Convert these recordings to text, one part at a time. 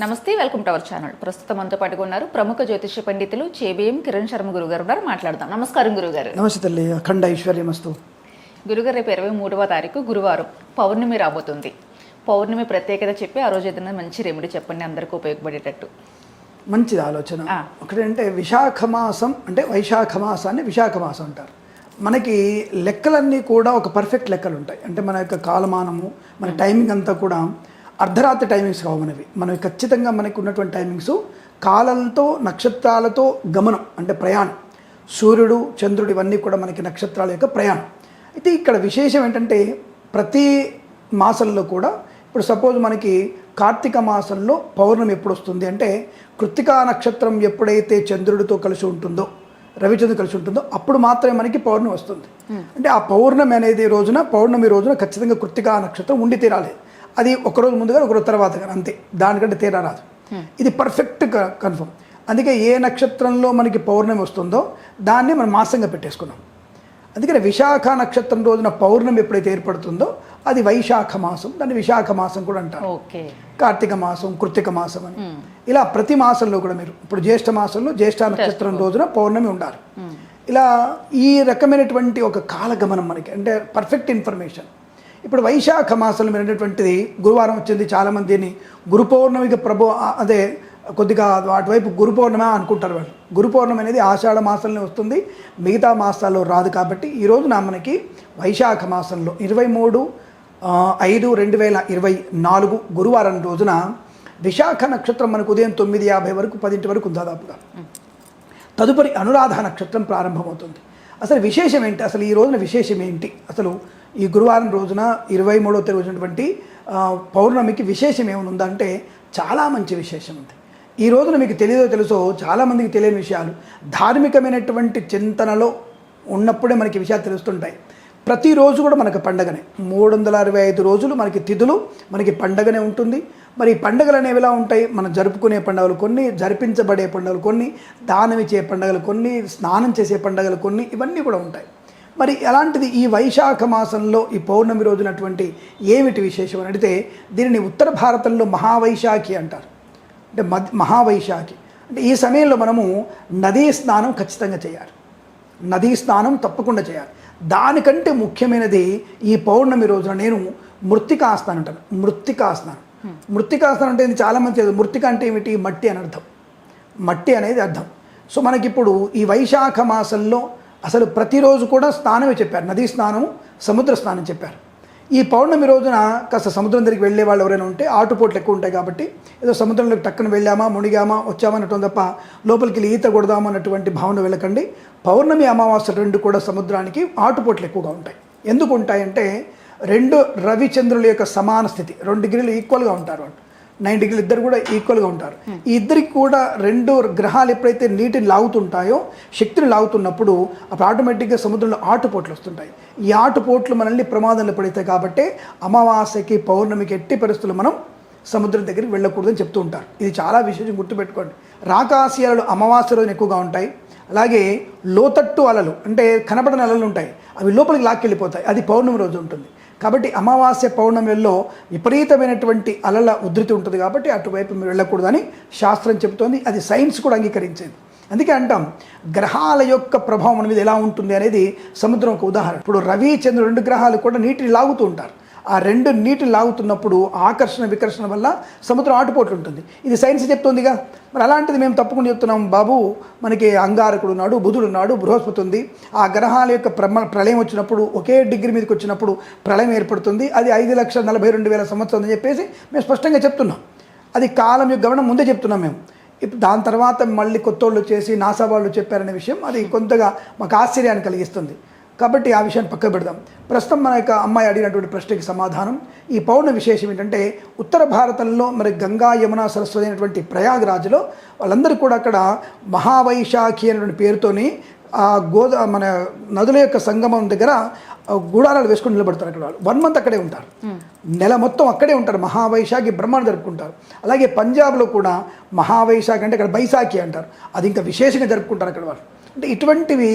నమస్తే welcome to our channel. ప్రస్తుతం మనతో పాటుగా ఉన్నారు ప్రముఖ జ్యోతిష పండితులు చేబిఎం కిరణ్ శర్మ గురుగారు ఉన్నారు. మాట్లాడదాం. నమస్కారం గురుగారు. నమస్తే తల్లి. అఖండ ఐశ్వర్యమస్తు. గురుగారు రేపు ఇరవై మూడవ తారీఖు గురువారం పౌర్ణమి రాబోతుంది. పౌర్ణమి ప్రత్యేకత చెప్పి ఆ రోజు ఏదైనా మంచి రెమెడీ చెప్పండి. అందరికీ ఉపయోగపడేటట్టు. మంచిది ఆలోచన. ఒకటంటే విశాఖ మాసం అంటే వైశాఖ మాసాన్ని విశాఖ మాసం అంటారు. మనకి లెక్కలన్నీ కూడా ఒక పర్ఫెక్ట్ లెక్కలు ఉంటాయి అంటే మన యొక్క కాలమానము మన టైమింగ్ అంతా కూడా అర్ధరాత్రి టైమింగ్స్ కావు మనవి. మనవి ఖచ్చితంగా మనకి ఉన్నటువంటి టైమింగ్స్ కాలంతో నక్షత్రాలతో గమనం అంటే ప్రయాణం. సూర్యుడు చంద్రుడు ఇవన్నీ కూడా మనకి నక్షత్రాల యొక్క ప్రయాణం. అయితే ఇక్కడ విశేషం ఏంటంటే ప్రతి మాసంలో కూడా ఇప్పుడు సపోజ్ మనకి కార్తీక మాసంలో పౌర్ణమి ఎప్పుడు వస్తుంది అంటే కృత్తికా నక్షత్రం ఎప్పుడైతే చంద్రుడితో కలిసి ఉంటుందో రవిచంద్రుడు కలిసి ఉంటుందో అప్పుడు మాత్రమే మనకి పౌర్ణమి వస్తుంది. అంటే ఆ పౌర్ణమి అనేది రోజున పౌర్ణమి రోజున ఖచ్చితంగా కృత్తికా నక్షత్రం ఉండి తీరాలి. అది ఒకరోజు ముందుగా ఒకరోజు తర్వాత కానీ అంతే. దానికంటే తీరా రాదు. ఇది పర్ఫెక్ట్ కన్ఫర్మ్ అందుకే ఏ నక్షత్రంలో మనకి పౌర్ణమి వస్తుందో దాన్ని మనం మాసంగా పెట్టేసుకున్నాం. అందుకని విశాఖ నక్షత్రం రోజున పౌర్ణమి ఎప్పుడైతే ఏర్పడుతుందో అది వైశాఖ మాసం. దాన్ని విశాఖ మాసం కూడా అంటారు. కార్తీక మాసం కృత్తిక మాసం అని. ఇలా ప్రతి మాసంలో కూడా మీరు ఇప్పుడు జ్యేష్ఠ మాసంలో జ్యేష్ఠ నక్షత్రం రోజున పౌర్ణమి ఉండాలి. ఇలా ఈ రకమైనటువంటి ఒక కాలగమనం మనకి అంటే పర్ఫెక్ట్ ఇన్ఫర్మేషన్ ఇప్పుడు వైశాఖ మాసంలో మీరు గురువారం వచ్చింది చాలామంది దీన్ని గురు పౌర్ణమికి ప్రభు అదే కొద్దిగా అటువైపు గురు పౌర్ణమ అనుకుంటారు వాళ్ళు. గురు పౌర్ణమి అనేది ఆషాఢ మాసంలో వస్తుంది మిగతా మాసాల్లో రాదు కాబట్టి ఈ రోజున మనకి వైశాఖ మాసంలో ఇరవై మూడు ఐదు రెండు వేల ఇరవై నాలుగు గురువారం రోజున విశాఖ నక్షత్రం మనకు ఉదయం తొమ్మిది యాభై వరకు పదింటి వరకు దాదాపుగా. తదుపరి అనురాధ నక్షత్రం ప్రారంభమవుతుంది. అసలు విశేషం ఏంటి? అసలు ఈ రోజున విశేషం ఏంటి? అసలు ఈ గురువారం రోజున ఇరవై మూడవ తేదీ వచ్చినటువంటి పౌర్ణమికి విశేషం ఏమైనా ఉందంటే చాలా మంచి విశేషం ఉంది. ఈ రోజున మీకు తెలియదో తెలుసో చాలామందికి తెలియని విషయాలు. ధార్మికమైనటువంటి చింతనలో ఉన్నప్పుడే మనకి విషయాలు తెలుస్తుంటాయి. ప్రతిరోజు కూడా మనకు పండగనే. మూడు వందల అరవై ఐదు రోజులు మనకి తిథులు మనకి పండగనే ఉంటుంది. మరి ఈ పండుగలు అనేవి ఎలా ఉంటాయి? మనం జరుపుకునే పండుగలు కొన్ని జరిపించబడే పండుగలు కొన్ని దానం ఇచ్చే పండుగలు కొన్ని స్నానం చేసే పండుగలు కొన్ని ఇవన్నీ కూడా ఉంటాయి. మరి అలాంటిది ఈ వైశాఖ మాసంలో ఈ పౌర్ణమి రోజునటువంటి ఏమిటి విశేషం అని అడిగితే దీనిని ఉత్తర భారతంలో మహావైశాఖి అంటారు. అంటే మద్ మహావైశాఖి. అంటే ఈ సమయంలో మనము నదీ స్నానం ఖచ్చితంగా చేయాలి. నదీ స్నానం తప్పకుండా చేయాలి. దానికంటే ముఖ్యమైనది ఈ పౌర్ణమి రోజున నేను మృత్తికా స్నానం అంటాను. మృత్తికా స్నానం. మృత్తికా స్నానం అంటే ఇది చాలామంది తెలియదు మృత్తిక అంటే ఏమిటి? మట్టి అని అర్థం. మట్టి అనేది అర్థం. సో మనకిప్పుడు ఈ వైశాఖ మాసంలో అసలు ప్రతిరోజు కూడా స్నానమే చెప్పారు. నదీ స్నానం సముద్ర స్నానం చెప్పారు. ఈ పౌర్ణమి రోజున కాస్త సముద్రం దగ్గరికి వెళ్ళే వాళ్ళు ఎవరైనా ఉంటే ఆటుపోట్లు ఎక్కువ ఉంటాయి కాబట్టి ఏదో సముద్రంలోకి టక్కన వెళ్ళామా మునిగామా వచ్చామా అనటం తప్ప లోపలికి వెళ్ళి ఈత కొడదామా అన్నటువంటి భావన వెళ్ళకండి. పౌర్ణమి అమావాస్య రెండు కూడా సముద్రానికి ఆటుపోట్లు ఎక్కువగా ఉంటాయి. ఎందుకు ఉంటాయంటే రెండు రవిచంద్రుల యొక్క సమాన స్థితి రెండు డిగ్రీలు ఈక్వల్గా ఉంటారు వాళ్ళు. నైన్ డిగ్రీలు ఇద్దరు కూడా ఈక్వల్గా ఉంటారు. ఈ ఇద్దరికి కూడా రెండు గ్రహాలు ఎప్పుడైతే నీటిని లాగుతుంటాయో శక్తిని లాగుతున్నప్పుడు అప్పుడు ఆటోమేటిక్గా సముద్రంలో ఆటుపోట్లు వస్తుంటాయి. ఈ ఆటుపోట్లు మనల్ని ప్రమాదంలో పడతాయి కాబట్టి అమావాస్యకి పౌర్ణమికి ఎట్టి పరిస్థితులు మనం సముద్రం దగ్గరికి వెళ్ళకూడదని చెప్తూ ఉంటారు. ఇది చాలా విశేషం గుర్తుపెట్టుకోండి. రాకాశయాలు అమావాస్య రోజున ఎక్కువగా ఉంటాయి. అలాగే లోతట్టు అలలు అంటే కనపడని అలలు ఉంటాయి. అవి లోపలికి లాక్కెళ్ళిపోతాయి. అది పౌర్ణమి రోజు ఉంటుంది. కాబట్టి అమావాస్య పౌర్ణమిలో విపరీతమైనటువంటి అలల ఉధృతి ఉంటుంది కాబట్టి అటువైపు మీరు వెళ్ళకూడదని శాస్త్రం చెబుతోంది. అది సైన్స్ కూడా అంగీకరించేది. అందుకే అంటాం గ్రహాల యొక్క ప్రభావం మన మీద ఎలా ఉంటుంది అనేది సముద్రం ఒక ఉదాహరణ. ఇప్పుడు రవి చంద్రుడు రెండు గ్రహాలు కూడా నీటిని లాగుతూ ఉంటారు. ఆ రెండు నీటిని లాగుతున్నప్పుడు ఆకర్షణ వికర్షణ వల్ల సముద్రం ఆటుపోట్లు ఉంటుంది ఇది సైన్స్ చెప్తుందిగా. మరి అలాంటిది మేము తప్పకుండా చెప్తున్నాం. బాబు మనకి అంగారకుడు ఉన్నాడు బుధుడు ఉన్నాడు బృహస్పతి ఉంది. ఆ గ్రహాల యొక్క ప్రమ ప్రళయం వచ్చినప్పుడు ఒకే డిగ్రీ మీదకి వచ్చినప్పుడు ప్రళయం ఏర్పడుతుంది. అది ఐదు లక్షల నలభై రెండు వేల సంవత్సరం అని చెప్పేసి మేము స్పష్టంగా చెప్తున్నాం. అది కాలం యొక్క గమనం ముందే చెప్తున్నాం మేము. ఇప్పుడు దాని తర్వాత మళ్ళీ కొత్తోళ్ళు చేసి నాసా వాళ్ళు చెప్పారనే విషయం అది కొంతగా మాకు ఆశ్చర్యాన్ని కలిగిస్తుంది. కాబట్టి ఆ విషయాన్ని పక్కకు పెడదాం. ప్రస్తుతం మన యొక్క అమ్మాయి అడిగినటువంటి ప్రశ్నకి సమాధానం. ఈ పౌర్ణ విశేషం ఏంటంటే ఉత్తర భారతంలో మరి గంగా యమున సరస్వతి అయినటువంటి ప్రయాగ్రాజ్లో వాళ్ళందరూ కూడా అక్కడ మహావైశాఖి అనేటువంటి పేరుతోని ఆ గోదా మన నదుల యొక్క సంగమం దగ్గర గుడారాలు వేసుకొని నిలబడతారు అక్కడ వాళ్ళు. వన్ మంత్ అక్కడే ఉంటారు. నెల మొత్తం అక్కడే ఉంటారు. మహావైశాఖి బ్రహ్మాండ జరుపుకుంటారు. అలాగే పంజాబ్లో కూడా మహావైశాఖి అంటే అక్కడ బైశాఖి అంటారు. అది ఇంకా విశేషంగా జరుపుకుంటారు అక్కడ వాళ్ళు. అంటే ఇటువంటివి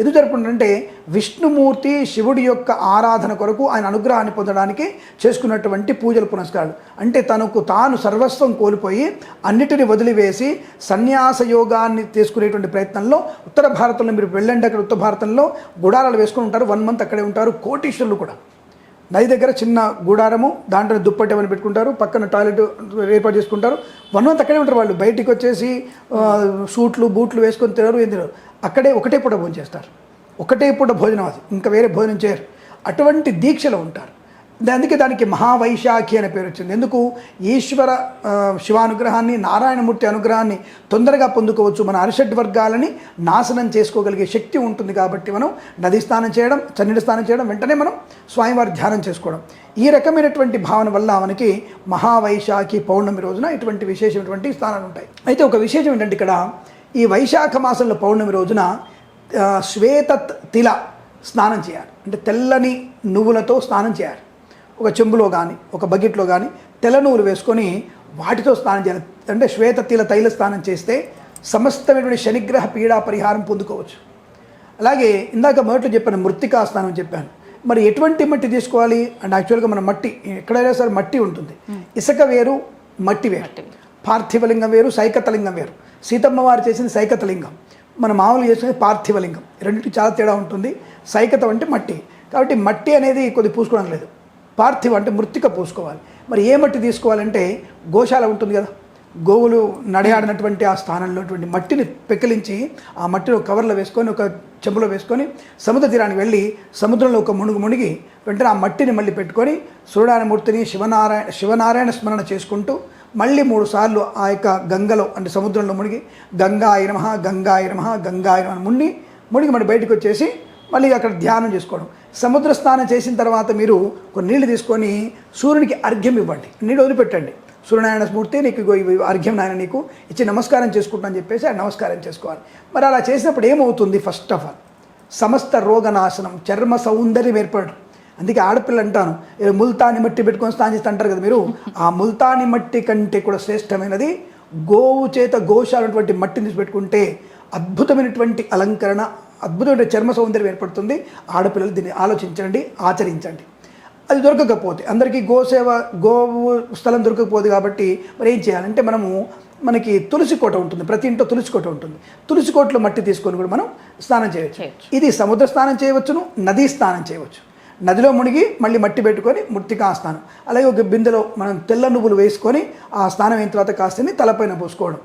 ఎదురు జరుపుకుంటారంటే విష్ణుమూర్తి శివుడి యొక్క ఆరాధన కొరకు ఆయన అనుగ్రహాన్ని పొందడానికి చేసుకున్నటువంటి పూజల పునస్కారాలు. అంటే తనకు తాను సర్వస్వం కోల్పోయి అన్నిటిని వదిలివేసి సన్యాస యోగాన్ని తీసుకునేటువంటి ప్రయత్నంలో ఉత్తర భారతంలో మీరు వెళ్ళండి అక్కడ ఉత్తర భారతంలో గుడారాలు వేసుకుని ఉంటారు. వన్ మంత్ అక్కడే ఉంటారు. కోటీశ్వరులు కూడా. నది దగ్గర చిన్న గుడారము దాంట్లో దుప్పటి ఏమైనా పెట్టుకుంటారు. పక్కన టాయిలెట్ ఏర్పాటు చేసుకుంటారు. వన్ మంత్ అక్కడే ఉంటారు వాళ్ళు. బయటికి వచ్చేసి సూట్లు బూట్లు వేసుకొని తినరు ఏం తినరు. అక్కడే ఒకటే పూట భోజనం చేస్తారు. ఒకటే పూట భోజనం అది. ఇంకా వేరే భోజనం చేయరు. అటువంటి దీక్షలో ఉంటారు. అందుకే దానికి మహావైశాఖి అనే పేరు వచ్చింది. ఎందుకు? ఈశ్వర శివానుగ్రహాన్ని నారాయణమూర్తి అనుగ్రహాన్ని తొందరగా పొందుకోవచ్చు. మన అరిషడ్ వర్గాలని నాశనం చేసుకోగలిగే శక్తి ఉంటుంది కాబట్టి మనం నదీ స్నానం చేయడం చన్నీటి స్నానం చేయడం వెంటనే మనం స్వామివారి ధ్యానం చేసుకోవడం. ఈ రకమైనటువంటి భావన వల్ల మనకి మహావైశాఖి పౌర్ణమి రోజున ఇటువంటి విశేషమైనటువంటి స్థానాలు ఉంటాయి. అయితే ఒక విశేషం ఏంటంటే ఇక్కడ ఈ వైశాఖ మాసంలో పౌర్ణమి రోజున శ్వేత తిల స్నానం చేయాలి. అంటే తెల్లని నువ్వులతో స్నానం చేయాలి. ఒక చెంబులో కానీ ఒక బకెట్లో కానీ తెల్ల నువ్వులు వేసుకొని వాటితో స్నానం చేయాలి. అంటే శ్వేత తిల తైల స్నానం చేస్తే సమస్తమైనటువంటి శనిగ్రహ పీడా పరిహారం పొందుకోవచ్చు. అలాగే ఇందాక మొదట్లో చెప్పాను మృత్తికా స్నానం చెప్పాను. మరి ఎటువంటి మట్టి తీసుకోవాలి? అంటే యాక్చువల్గా మన మట్టి ఎక్కడైనా సరే మట్టి ఉంటుంది. ఇసుక వేరు. మట్టి వేరు. పార్థివలింగం వేరు సైకతలింగం వేరు. సీతమ్మ వారు చేసిన సైకతలింగం. మన మామూలు చేసిన పార్థివలింగం. రెండింటికి చాలా తేడా ఉంటుంది. సైకతం అంటే మట్టి. కాబట్టి మట్టి అనేది కొద్ది పూసుకోవడం లేదు. పార్థివ అంటే మృత్తిక పూసుకోవాలి. మరి ఏ మట్టి తీసుకోవాలంటే గోశాల ఉంటుంది కదా. గోవులు నడయాడినటువంటి ఆ స్థానంలో మట్టిని పెకిలించి ఆ మట్టిని ఒక కవర్లో వేసుకొని ఒక చెంబులో వేసుకొని సముద్ర తీరానికి వెళ్ళి సముద్రంలో ఒక మునుగు మునిగి వెంటనే ఆ మట్టిని మళ్ళీ పెట్టుకొని సూర్యనారాయణమూర్తిని శివనారాయణ శివనారాయణ స్మరణ చేసుకుంటూ మళ్ళీ మూడు సార్లు ఆ యొక్క గంగలో అంటే సముద్రంలో మునిగి గంగా నమ గంగా నమ గంగా నమ మునిగి మునిగి మళ్ళీ బయటకు వచ్చేసి మళ్ళీ అక్కడ ధ్యానం చేసుకోవడం. సముద్ర స్నానం చేసిన తర్వాత మీరు కొన్ని నీళ్ళు తీసుకొని సూర్యునికి అర్ఘ్యం ఇవ్వండి. నీళ్ళు వదిలిపెట్టండి. సూర్యనారాయణ స్మూర్తి నీకు అర్ఘ్యం నాయన నీకు ఇచ్చి నమస్కారం చేసుకుంటా అని చెప్పేసి ఆ నమస్కారం చేసుకోవాలి. మరి అలా చేసినప్పుడు ఏమవుతుంది? ఫస్ట్ ఆఫ్ ఆల్ సమస్త రోగనాశనం చర్మ సౌందర్యం ఏర్పడడం అందుకే ఆడపిల్ల అంటాను ముల్తాని మట్టి పెట్టుకొని స్నానం చేస్తే అంటారు కదా మీరు. ఆ ముల్తాని మట్టి కంటే కూడా శ్రేష్టమైనది గోవు చేత గోశాలటువంటి మట్టిని పెట్టుకుంటే అద్భుతమైనటువంటి అలంకరణ అద్భుతమైన చర్మ సౌందర్యం ఏర్పడుతుంది. ఆడపిల్లలు దీన్ని ఆలోచించండి ఆచరించండి. అది దొరకకపోతే అందరికీ గోసేవ గోవు స్థలం దొరకకపోదు కాబట్టి మరి ఏం చేయాలంటే మనము మనకి తులసి కోట ఉంటుంది ప్రతి ఇంట్లో తులసి కోట ఉంటుంది. తులసి కోటలో మట్టి తీసుకొని కూడా మనం స్నానం చేయవచ్చు. ఇది సముద్ర స్నానం చేయవచ్చును నదీ స్నానం చేయవచ్చు. నదిలో మునిగి మళ్ళీ మట్టి పెట్టుకొని మృతికా స్నానం అలాగే ఒక బిందెలో మనం తెల్ల నువ్వులు వేసుకొని ఆ స్నానం అయిన తర్వాత కాస్తని తలపైన పోసుకోవడం.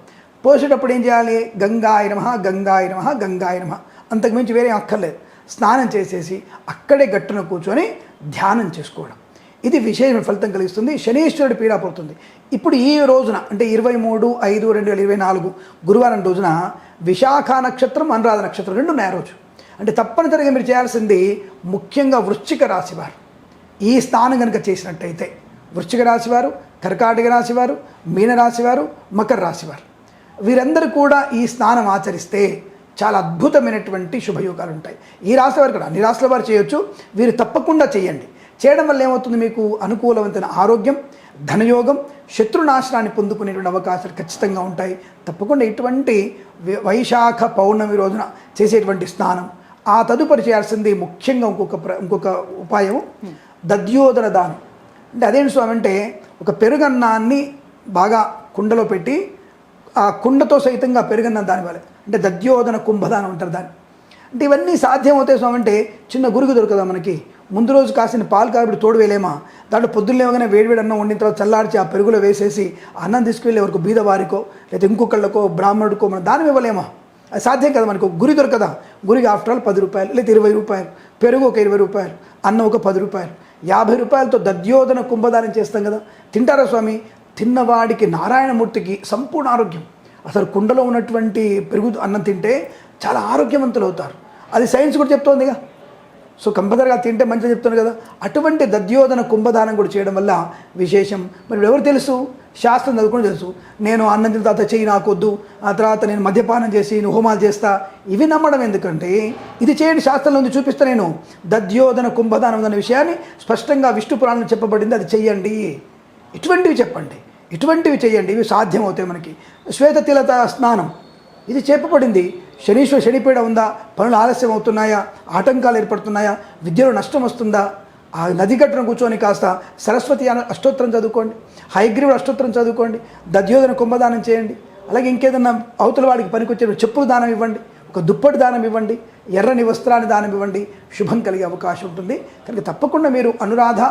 పోసేటప్పుడు ఏం చేయాలి? గంగాయ నమ గంగాయ నమ గంగాయ నమ. అంతకుమించి వేరే అక్కర్లేదు. స్నానం చేసేసి అక్కడే గట్టున కూర్చొని ధ్యానం చేసుకోవడం. ఇది విశేషమైన ఫలితం కలిగిస్తుంది. శనీశ్వరుడు పీడ పడుతుంది ఇప్పుడు ఈ రోజున అంటే ఇరవై మూడు ఐదు రెండు వేల ఇరవై నాలుగు గురువారం రోజున విశాఖ నక్షత్రం అనురాధ నక్షత్రం రెండు ఉన్నాయి రోజు. అంటే తప్పనిసరిగా మీరు చేయాల్సింది ముఖ్యంగా వృశ్చిక రాశివారు ఈ స్థానం కనుక చేసినట్టయితే వృశ్చిక రాశివారు కర్కాటక రాశివారు మీనరాశివారు మకర రాశివారు వీరందరూ కూడా ఈ స్నానం ఆచరిస్తే చాలా అద్భుతమైనటువంటి శుభయోగాలు ఉంటాయి. ఈ రాశి వారు కూడా అన్ని రాశుల వారు చేయొచ్చు. వీరు తప్పకుండా చేయండి. చేయడం వల్ల ఏమవుతుంది మీకు? అనుకూలవంతమైన ఆరోగ్యం ధనయోగం శత్రునాశనాన్ని పొందుకునేటువంటి అవకాశాలు ఖచ్చితంగా ఉంటాయి. తప్పకుండా ఇటువంటి వైశాఖ పౌర్ణమి రోజున చేసేటువంటి స్నానం ఆ తదుపరి చేయాల్సింది ముఖ్యంగా ఇంకొక ప్ర- ఇంకొక ఉపాయం దద్యోదర దానం. అంటే అదేంటి స్వామి అంటే ఒక పెరుగన్నాన్ని బాగా కుండలో పెట్టి ఆ కుండతో సైతంగా పెరుగన్నం దాని వల్ల అంటే దద్యోదన కుంభదానం అంటారు దాన్ని. అంటే ఇవన్నీ సాధ్యం అవుతాయి స్వామి అంటే చిన్న గురుగు దొరకదా మనకి. ముందు రోజు కాసిన పాలు కాబట్టి తోడు వేయలేమా? దాంట్లో పొద్దున్న లేవగానే వేడివేడి అన్నం వండిన తర్వాత చల్లార్చి ఆ పెరుగులో వేసేసి అన్నం తీసుకువెళ్ళే వరకు బీదవారికో లేదా ఇంకొకళ్ళకో బ్రాహ్మణుడికో మనం దానం ఇవ్వలేమా? సాధ్యం కదా మనకు? గురి దొరకదా? గురికి ఆఫ్టర్ ఆల్ పది రూపాయలు లేదా ఇరవై రూపాయలు పెరుగు ఒక ఇరవై రూపాయలు అన్నం ఒక పది రూపాయలు. యాభై రూపాయలతో దద్యోధన కుంభదానం చేస్తాం కదా? తింటారా స్వామి? తిన్నవాడికి నారాయణమూర్తికి సంపూర్ణ ఆరోగ్యం. అసలు కుండలో ఉన్నటువంటి పెరుగు అన్నం తింటే చాలా ఆరోగ్యవంతులు అవుతారు. అది సైన్స్ కూడా చెప్తోందిగా. సో కంపల్సరిగా తింటే మంచిగా చెప్తాను కదా? అటువంటి దద్యోధన కుంభదానం కూడా చేయడం వల్ల విశేషం. మరి ఎవరు తెలుసు? శాస్త్రం చదువుకుని తెలుసు. నేను అన్నం తిన్న తర్వాత చేయి నాకొద్దు ఆ తర్వాత నేను మద్యపానం చేసి నేను హోమాలు చేస్తా. ఇవి నమ్మడం ఎందుకంటే ఇది చేయండి శాస్త్రంలో ఉంది చూపిస్తా నేను. దద్యోధన కుంభదానం అనే విషయాన్ని స్పష్టంగా విష్ణు పురాణం చెప్పబడింది అది చెయ్యండి. ఇటువంటివి చెప్పండి. ఇటువంటివి చేయండి ఇవి సాధ్యమవుతాయి మనకి. శ్వేతతిలత స్నానం. ఇది చెప్పబడింది. శనీశ్వర శనిపీడ ఉందా? పనులు ఆలస్యం అవుతున్నాయా ఆటంకాలు ఏర్పడుతున్నాయా? విద్యలో నష్టం వస్తుందా? ఆ నది గట్టున కూర్చొని కాస్త సరస్వతి అష్టోత్తరం చదువుకోండి హైగ్రీవుడు అష్టోత్తరం చదువుకోండి దద్యోధన కుంభదానం చేయండి అలాగే ఇంకేదన్నా అవతల వాడికి పనికొచ్చే చెప్పులు దానం ఇవ్వండి ఒక దుప్పటి దానం ఇవ్వండి ఎర్రని వస్త్రాన్ని దానం ఇవ్వండి శుభం కలిగే అవకాశం ఉంటుంది. కనుక తప్పకుండా మీరు అనురాధ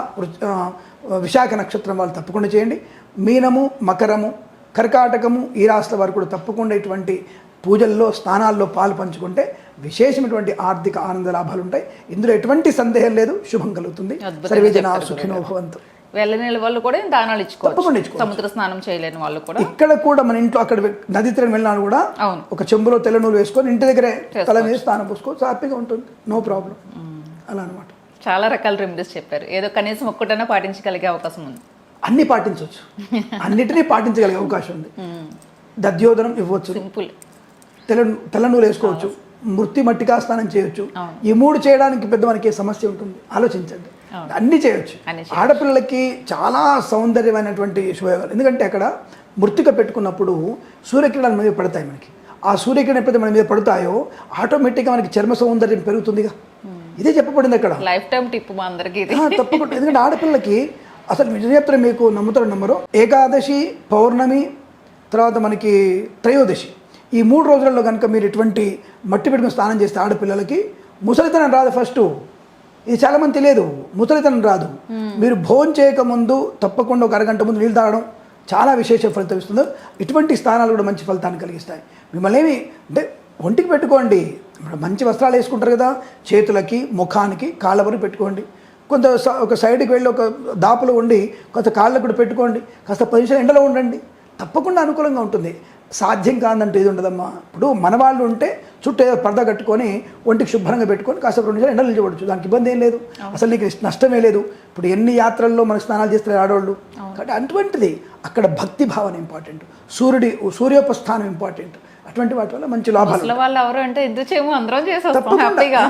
విశాఖ నక్షత్రం వాళ్ళు తప్పకుండా చేయండి. మీనము మకరము కర్కాటకము ఈ రాష్ట్ర వారు కూడా తప్పకుండా ఇటువంటి పూజల్లో స్నానాల్లో పాలు పంచుకుంటే విశేషమైనటువంటి ఆర్థిక ఆనంద లాభాలు ఉంటాయి. ఇందులో ఎటువంటి సందేహం లేదు. శుభం కలుగుతుంది. సుఖినో భవంతు. వెళ్ళని వాళ్ళు కూడా దానాలు ఇచ్చుకోవచ్చు. సముద్ర స్నానం చేయలేని వాళ్ళు కూడా. ఇక్కడ కూడా మన ఇంట్లో అక్కడ నది తీరం వెళ్ళినా కూడా అవును. ఒక చెంబులో తెల్ల నూనె వేసుకొని ఇంటి దగ్గరే తల మీద స్నానం పోసుకోవచ్చు. హ్యాపీగా ఉంటుంది. No problem. అలా అనమాట చాలా రకాల రెమెడీస్ చెప్పారు. ఏదో కనీసం ఒక్కటైనా పాటించగలిగే అవకాశం ఉంది. అన్ని పాటించవచ్చు. అన్నిటినీ పాటించగలిగే అవకాశం ఉంది. దధ్యోదనం ఇవ్వచ్చు. సింపుల్. తెల్ల తెల్ల వేసుకోవచ్చు. మృతి మట్టికా స్నానం చేయొచ్చు. ఈ మూడు చేయడానికి పెద్ద మనకి సమస్య ఉంటుంది. ఆలోచించండి. అన్ని చేయొచ్చు. ఆడపిల్లలకి చాలా సౌందర్యమైనటువంటి శుభయోగాలు ఎందుకంటే అక్కడ మృతిక పెట్టుకున్నప్పుడు సూర్యకిరణాలు మీద పడతాయి మనకి. ఆ సూర్యకిరణం ఎప్పుడైతే మన మీద పడతాయో ఆటోమేటిక్గా మనకి చర్మ సౌందర్యం పెరుగుతుందిగా. ఇదే చెప్పబడింది అక్కడ. లైఫ్ టైం టిప్ మా అందరికి తప్పకుండా. ఎందుకంటే ఆడపిల్లకి అసలు నిజం చెప్తారు మీకు నమ్ముతారు నమ్మరు. ఏకాదశి పౌర్ణమి తర్వాత మనకి త్రయోదశి. ఈ మూడు రోజులలో కనుక మీరు ఇటువంటి మట్టి పెట్టుకుని స్నానం చేస్తే ఆడపిల్లలకి ముసలితనం రాదు ఫస్ట్ ఇది చాలామంది తెలియదు. ముసలితనం రాదు. మీరు భోజనం చేయకముందు తప్పకుండా ఒక అరగంట ముందు నీళ్ళు తాగడం చాలా విశేష ఫలితం ఇస్తుంది. ఇటువంటి స్థానాలు కూడా మంచి ఫలితాన్ని కలిగిస్తాయి. మిమ్మల్ని ఏమి అంటే ఒంటికి పెట్టుకోండి. మంచి వస్త్రాలు వేసుకుంటారు కదా చేతులకి ముఖానికి కాళ్ళ వరకు పెట్టుకోండి. కొంత ఒక సైడ్కి వెళ్ళి ఒక దాపులో ఉండి కొంత కాళ్ళకు కూడా పెట్టుకోండి. కాస్త పది ఎండలో ఉండండి. తప్పకుండా అనుకూలంగా ఉంటుంది. సాధ్యం కాదంటే ఇది ఉండదమ్మా. ఇప్పుడు మన వాళ్ళు ఉంటే చుట్టూ ఏదో పరద కట్టుకొని ఒంటికి శుభ్రంగా పెట్టుకొని కాస్త రెండు నిమిషాలు ఎండలు నిలబడచ్చు. దానికి ఇబ్బంది ఏం లేదు. అసలు నీకు నష్టమే లేదు. ఇప్పుడు ఎన్ని యాత్రల్లో మనకు స్నానాలు చేస్తారు ఆడవాళ్ళు? కాబట్టి అటువంటిది అక్కడ భక్తి భావన ఇంపార్టెంట్. సూర్యుడి సూర్యోపస్థానం ఇంపార్టెంట్. అటువంటి వాటి వల్ల మంచి లాభాలు వాళ్ళు ఎవరు అంటే అందరం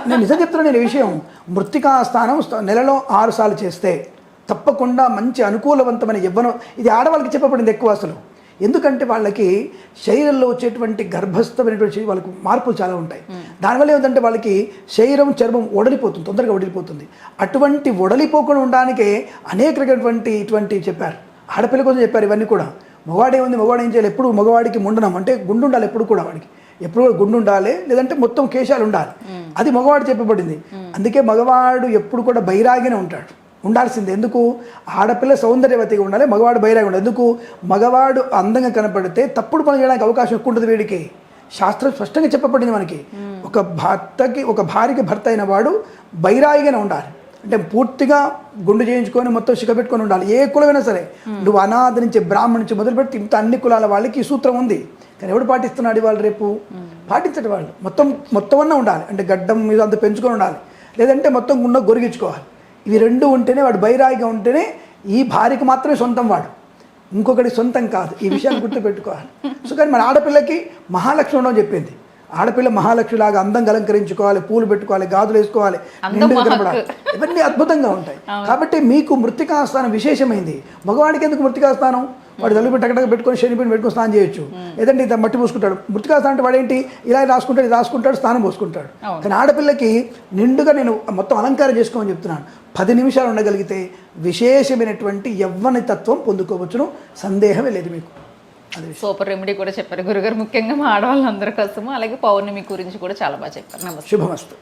నేను నిజం చెప్తున్నాను నేను విషయం. మృతికా స్థానం స్థ- నెలలో ఆరు సార్లు చేస్తే తప్పకుండా మంచి అనుకూలవంతమైన యవ్వనం ఇది ఆడవాళ్ళకి చెప్పబడింది ఎక్కువ అసలు. ఎందుకంటే వాళ్ళకి శరీరంలో వచ్చేటువంటి గర్భస్థమైనటువంటి వాళ్ళకు మార్పులు చాలా ఉంటాయి. దానివల్ల ఏమిటంటే వాళ్ళకి శరీరం చర్మం ఒడలిపోతుంది తొందరగా ఒడిలిపోతుంది. అటువంటి ఒడలిపోకుండా ఉండడానికే అనేక రకమైనటువంటి ఇటువంటి చెప్పారు. ఆడపిల్ల కోసం చెప్పారు ఇవన్నీ కూడా. మగవాడే ఉంది మగవాడు ఏం చేయాలి? ఎప్పుడు మగవాడికి ముండనం అంటే గుండు ఉండాలి ఎప్పుడు కూడా వాడికి. ఎప్పుడు కూడా గుండు ఉండాలి లేదంటే మొత్తం కేశాలు ఉండాలి. అది మగవాడు చెప్పబడింది. అందుకే మగవాడు ఎప్పుడు కూడా బైరాగినే ఉంటాడు. ఉండాల్సింది. ఎందుకు? ఆడపిల్ల సౌందర్యవతిగా ఉండాలి మగవాడు బైరాగి ఉండాలి. ఎందుకు? మగవాడు అందంగా కనపడితే తప్పుడు పని చేయడానికి అవకాశం ఎక్కువ ఉంటుంది వీడికి. శాస్త్రం స్పష్టంగా చెప్పబడింది మనకి. ఒక భర్తకి ఒక భార్యకి భర్త అయిన వాడు బైరాగిగానే ఉండాలి. అంటే పూర్తిగా గుండు చేయించుకొని మొత్తం పెట్టుకొని ఉండాలి. ఏ కులమైనా సరే. నువ్వు అనాథ నుంచి బ్రాహ్మణ నుంచి మొదలుపెట్టి ఇంత అన్ని కులాల వాళ్ళకి ఈ సూత్రం ఉంది. కానీ ఎవడు పాటిస్తున్నాడు ఇవాళ రేపు? పాటించడు వాళ్ళు. మొత్తం మొత్తం అన్న ఉండాలి. అంటే గడ్డం మీద అంత పెంచుకొని ఉండాలి. లేదంటే మొత్తం గుండె గొరిగించుకోవాలి. ఇవి రెండు ఉంటేనే వాడు బైరాగిగా ఉంటేనే ఈ భార్యకి మాత్రమే సొంతం వాడు. ఇంకొకటి సొంతం కాదు. ఈ విషయాన్ని గుర్తుపెట్టుకోవాలి. సో కానీ మన ఆడపిల్లకి మహాలక్ష్మి ఉండడం చెప్పింది. ఆడపిల్ల మహాలక్ష్మిలాగా అందం అలంకరించుకోవాలి పూలు పెట్టుకోవాలి గాజులు వేసుకోవాలి నిండుగా మహక్కు. కనపడాలి ఇవన్నీ అద్భుతంగా ఉంటాయి. కాబట్టి మీకు మృతికా స్థానం విశేషమైంది. మగవాడికి ఎందుకు మృతికా స్థానం వాడు తలుపు టకటక పెట్టుకొని శనిపిండి పెట్టుకొని స్నానం చేయొచ్చు. లేదంటే ఇంత మట్టి పూసుకుంటాడు. మృతికా స్థానం అంటే వాడేంటి? ఇలా రాసుకుంటాడు ఇది రాసుకుంటాడు స్నానం పోసుకుంటాడు. కానీ ఆడపిల్లకి నిండుగా నేను మొత్తం అలంకారం చేసుకోమని చెప్తున్నాను. పది నిమిషాలు ఉండగలిగితే విశేషమైనటువంటి యవ్వని తత్వం పొందుకోవచ్చును. సందేహమే లేదు మీకు. అది సూపర్ రెమెడీ కూడా చెప్పారు. గురుగారు ముఖ్యంగా మా ఆడవాళ్ళందరి కోసము అలాగే పౌర్ణమి గురించి కూడా చాలా బాగా చెప్పారు. నమస్తే. శుభమస్తు.